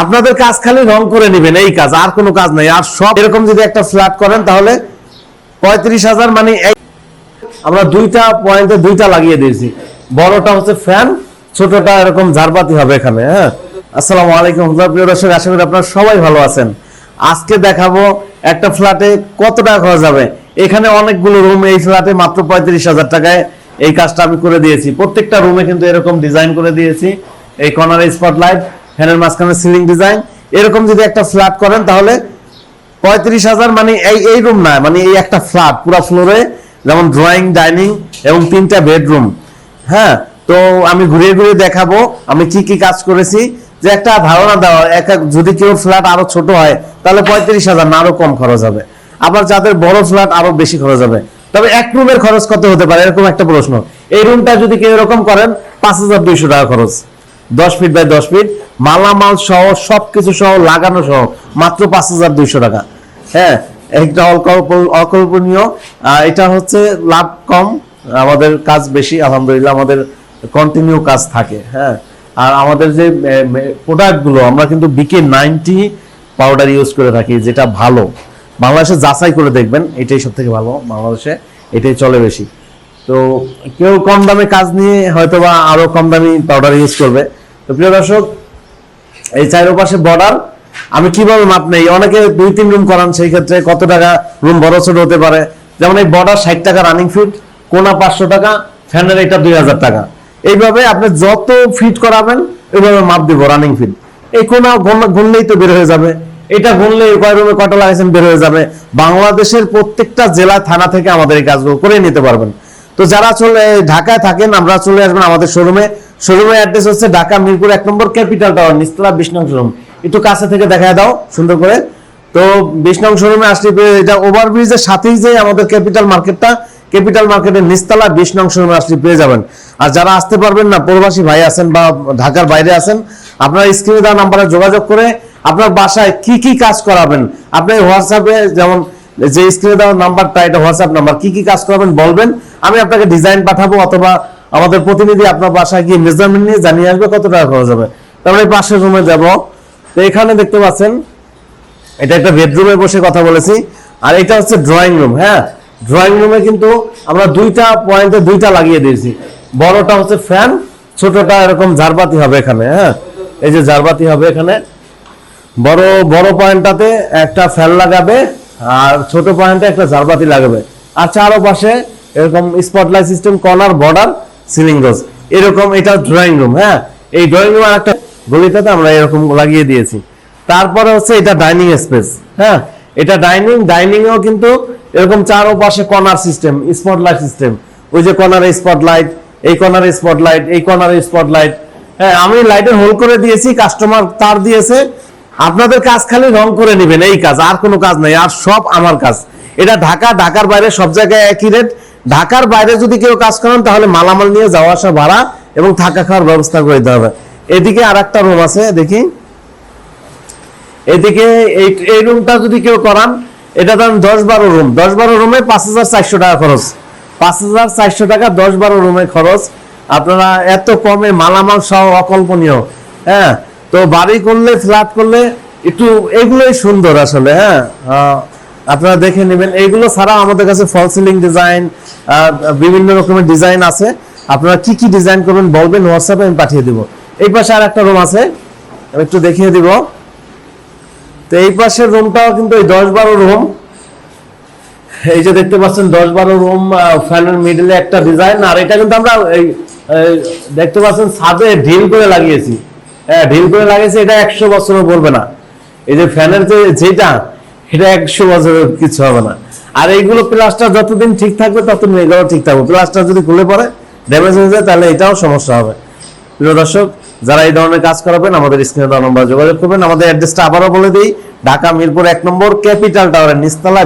আপনাদের কাজ খালি রং করে নেবেন, এই কাজ, আর কোনো কাজ নাই। আর সব এরকম যদি একটা ফ্ল্যাট করেন, তাহলে পঁয়ত্রিশ হাজার মানে আমরা দুইটা পয়েন্টে দুইটা লাগিয়ে দিয়েছি। বড়টা হচ্ছে ফ্যান ছোটটা এরকম ঝাড়বাতি হবে এখানে হ্যাঁ? আসসালামু আলাইকুম প্রিয় দর্শক, আশা করি আপনারা সবাই ভালো আছেন। আজকে দেখাবো একটা ফ্ল্যাটে কত টাকা খরচ হবে। এখানে অনেকগুলো রুম এই ফ্ল্যাটে মাত্র পঁয়ত্রিশ হাজার টাকায় এই কাজটা আমি করে দিয়েছি। প্রত্যেকটা রুমে কিন্তু এরকম ডিজাইন করে দিয়েছি। এই কর্নারে স্পটলাইট ফ্যানের মাঝখানে সিলিং ডিজাইন। এরকম যদি একটা ফ্ল্যাট করেন, তাহলে পঁয়ত্রিশ হাজার মানে এই এই রুম না মানে এই একটা ফ্ল্যাট, পুরো ফ্লোরে যেমন ড্রয়িং ডাইনিং এবং তিনটা বেডরুম হ্যাঁ তো আমি ঘুরিয়ে ঘুরিয়ে দেখাবো, আমি কি কি কাজ করেছি। যে একটা ধারণা দেওয়া, এক যদি কেউ ফ্ল্যাট আরও ছোট হয়, তাহলে পঁয়ত্রিশ হাজার না, আরও কম খরচ হবে। আবার যাদের বড় ফ্ল্যাট, আরও বেশি খরচ হবে। তবে এক রুমের খরচ কত হতে পারে? এরকম একটা প্রশ্ন। এই রুমটা যদি কেউ এরকম করেন, পাঁচ হাজার দুইশো টাকা খরচ। দশ ফিট বাই দশ ফিট মালামাল সহ সব কিছু সহ, লাগানো সহ, মাত্র পাঁচ হাজার দুইশো টাকা। হ্যাঁ একটা অকল্প- অকল্পনীয়। এটা হচ্ছে লাভ কম, আমাদের কাজ বেশি, আলহামদুলিল্লাহ, আমাদের কন্টিনিউ কাজ থাকে হ্যাঁ। আর আমাদের যে প্রোডাক্টগুলো আমরা কিন্তু বিকে নাইনটি পাউডার ইউজ করে থাকি, যেটা ভালো। বাংলাদেশে যাচাই করে দেখবেন, এটাই সব থেকে ভালো, বাংলাদেশে এটাই চলে বেশি। তো কেউ কম দামে কাজ নিয়ে হয়তো বা আরও কম দামি পাউডার ইউজ করবে। তো প্রিয় দর্শক, এই চাইরো পাশে বর্ডার আমি কীভাবে মাপ নেই? অনেকে দুই, তিন রুম করান, সেই ক্ষেত্রে কত টাকা রুম বড় ছোট হতে পারে। যেমন এই বর্ডার ষাট টাকা রানিং ফিট কোনা পাঁচশো টাকা ফ্যানের এটা দুই হাজার টাকা। এইভাবে আপনি যত ফিট করাবেন ওইভাবে মাপ দিব রানিং ফিট এই কোনা গুন- গুনলেই তো বের হয়ে যাবে। এটা গুনলে কয় রুমে কটা লাগাইছেন বের হয়ে যাবে। বাংলাদেশের প্রত্যেকটা জেলা, থানা থেকে আমাদের এই কাজগুলো করে নিতে পারবেন। তো যারা চলে ঢাকায় থাকেন, আমরা চলে আসবেন আমাদের শোরুমে শোরুমের অ্যাড্রেস হচ্ছে ঢাকা মিরপুর এক নম্বর ক্যাপিটাল টাওয়ার নিস্তলা বিশ নং শোরুম। একটু কাছে থেকে দেখায় দাও, সুন্দর করে। তো বিশ নং শোরুমে আসলে এটা ওভারব্রিজের সাথেই যে আমাদের ক্যাপিটাল মার্কেটটা ক্যাপিটাল মার্কেটের নিস্তলা বিশ নং শোরুমে আসলে পেয়ে যাবেন। আর যারা আসতে পারবেন না, প্রবাসী ভাই আছেন বা ঢাকার বাইরে আছেন, আপনারা স্ক্রিনে দেওয়া নাম্বারে যোগাযোগ করে আপনার বাসায় কি কি কাজ করাবেন, আপনি হোয়াটসঅ্যাপে যেমন যে স্ক্রিনে দেওয়া নাম্বারটা, এটা হোয়াটসঅ্যাপ নাম্বার, কি কি কাজ করাবেন বলবেন, আমি আপনাকে ডিজাইন পাঠাবো অথবা আমাদের প্রতিনিধি আপনার বাসায় গিয়ে মেজারমেন্ট নিয়ে জানিয়ে আসবে কত টাকা খরচ হবে। তারপরে পাশের রুমে যাব। তো এখানে দেখতে পাচ্ছেন, এটা একটা বেডরুমে বসে কথা বলেছি। আর এটা হচ্ছে ড্রয়িং রুম হ্যাঁ? ড্রয়িং রুমে কিন্তু আমরা দুইটা পয়েন্টে দুইটা লাগিয়ে দিয়েছি। বড়টা হচ্ছে ফ্যান ছোটটা এরকম ঝাড়বাতি হবে এখানে হ্যাঁ? এই যে ঝাড়বাতি হবে এখানে। বড় বড় পয়েন্টটাতে একটা ফ্যান লাগাবে আর ছোট পয়েন্টে একটা ঝাড়বাতি লাগাবে। আর চারো পাশে এরকম spotlight system corner border ceiling rose এরকম এটা ড্রয়িং রুম হ্যাঁ? এই ড্রয়িং রুম একটা গলিটাতে আমরা এরকম লাগিয়ে দিয়েছি। তারপরে হচ্ছে এটা ডাইনিং স্পেস হ্যাঁ? এটা ডাইনিং কিন্তু এরকম কর্নার সিস্টেম স্পটলাইট সিস্টেম ওই যে স্পটলাইট এই কর্নারে স্পটলাইট এই স্পটলাইট হ্যাঁ আমি লাইটের হোল করে দিয়েছি কাস্টমার তার দিয়েছে। আপনাদের কাজ খালি রং করে নেবেন, এই কাজ, আর কোনো কাজ নাই, আর সব আমার কাজ। এটা ঢাকা, ঢাকার বাইরে সব জায়গায় একই রেট ঢাকার বাইরে যদি কেউ কাজ করেন, তাহলে মালামাল নিয়ে যাওয়া আসা ভাড়া এবং থাকা খাওয়ার ব্যবস্থা করে দিতে হবে। এদিকে আর একটা রুম আছে, দেখি। এদিকে এই এই রুমটা যদি কেউ করান, এটা ধরেন দশ বারো রুম দশ বারো রুমে পাঁচ হাজার চারশো টাকা খরচ। পাঁচ হাজার চারশো টাকা দশ বারো রুমে খরচ। আপনারা এত কমে মালামাল সহ অকল্পনীয় হ্যাঁ? তো বাড়ি করলে, ফ্ল্যাট করলে একটু এগুলোই সুন্দর আসলে হ্যাঁ? আপনারা দেখে নেবেন। এইগুলো ছাড়া আমাদের কাছে ফল সিলিং ডিজাইন বিভিন্ন রকমের ডিজাইন আছে। আপনারা কি কি ডিজাইন করবেন বলবেন হোয়াটসঅ্যাপে আমি পাঠিয়ে দিব। এই পাশে আর একটা রুম আছে, আমি একটু দেখিয়ে দিব। তো এই পাশের রুমটাও কিন্তু এই দশ বারো রুম এই যে দেখতে পাচ্ছেন, দশ বারো রুম ফ্যানের মিডলে একটা ডিজাইন আর এটা কিন্তু আমরা এই দেখতে পাচ্ছেন, ছাদে ঢিল করে লাগিয়েছি। হ্যাঁ ঢিল করে লাগিয়েছি, এটা একশো বছরও বলবে না। এই যে ফ্যানের যে, যেটা এটা একশো বছরের কিছু হবে না। আর এইগুলো প্লাস্টার যতদিন ঠিক থাকবে ততদিন এগুলো ঠিক থাকবে। প্লাস্টার যদি খুলে পড়ে ড্যামেজ হয়ে যায়, তাহলে এটাও সমস্যা হবে। প্রিয় দর্শক, যারা এই ধরনের কাজ করাবেন, আমাদের স্ক্রিনে দেওয়া নম্বর যোগাযোগ করবেন। আমাদের অ্যাড্রেসটা আবারও বলে দিই, ঢাকা মিরপুর এক নম্বর ক্যাপিটাল টাওয়ারের নিচতলা